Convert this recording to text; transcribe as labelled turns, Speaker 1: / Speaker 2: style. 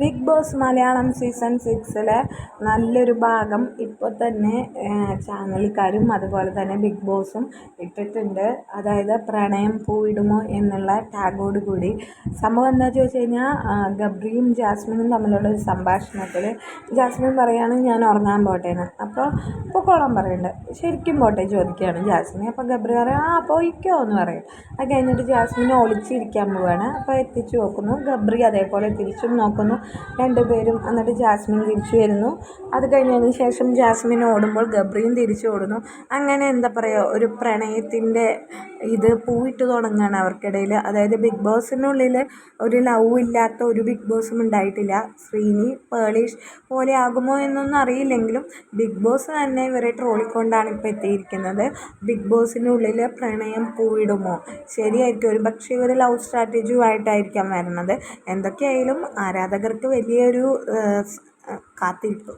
Speaker 1: Big boss Malayalam season സിക്സിലെ നല്ലൊരു ഭാഗം ഇപ്പോൾ തന്നെ ചാനലുകാരും അതുപോലെ തന്നെ ബിഗ് ബോസും ഇട്ടിട്ടുണ്ട്. അതായത് പ്രണയം പൂവിടുമോ എന്നുള്ള ടാഗോട് കൂടി. സംഭവം എന്താ ചോദിച്ചു കഴിഞ്ഞാൽ ഗബ്രിയും ജാസ്മിനും തമ്മിലുള്ള ഒരു സംഭാഷണത്തിൽ ജാസ്മിൻ പറയുകയാണെങ്കിൽ ഞാൻ ഉറങ്ങാൻ പോട്ടേന്ന്. അപ്പോൾ പൊക്കോളാൻ പറയുന്നുണ്ട് ശരിക്കും പോട്ടെ ചോദിക്കുകയാണ് ജാസ്മിൻ. അപ്പോൾ ഗബ്രി പറയും ആ പോയിക്കോ എന്ന് പറയും. അത് കഴിഞ്ഞിട്ട് ജാസ്മിൻ ഒളിച്ചിരിക്കാൻ പോവുകയാണ് അപ്പോൾ എത്തിച്ചു നോക്കുന്നു. ഗബ്രി അതേപോലെ തിരിച്ചും നോക്കുന്നു. രണ്ടുപേരും എന്നിട്ട് ജാസ്മിൻ തിരിച്ചു വരുന്നു. അത് കഴിഞ്ഞതിന് ശേഷം ജാസ്മിൻ ഓടുമ്പോൾ ഗബ്രിയും തിരിച്ചു ഓടുന്നു. അങ്ങനെ എന്താ പറയുക ഒരു പ്രണയത്തിന്റെ ഇത് പൂവിട്ട് തുടങ്ങുകയാണ് അവർക്കിടയിൽ അതായത് ബിഗ് ബോസിനുള്ളിൽ ഒരു ലവ് ഇല്ലാത്ത ഒരു ബിഗ് ബോസും ഉണ്ടായിട്ടില്ല. ശ്രീനി പേളിഷ് പോലെ ആകുമോ എന്നൊന്നും അറിയില്ലെങ്കിലും ബിഗ് ബോസ് തന്നെ ഇവരെ ട്രോളിക്കൊണ്ടാണ് ഇപ്പോൾ എത്തിയിരിക്കുന്നത്. ബിഗ് ബോസിനുള്ളിൽ പ്രണയം പൂവിടുമോ? ശരിയായിരിക്കും. ഒരു പക്ഷേ ഇവർ ലവ് സ്ട്രാറ്റജിയുമായിട്ടായിരിക്കാം വരുന്നത്. എന്തൊക്കെയായാലും ആരാധകർക്ക് വലിയൊരു കാത്തിരിപ്പ്.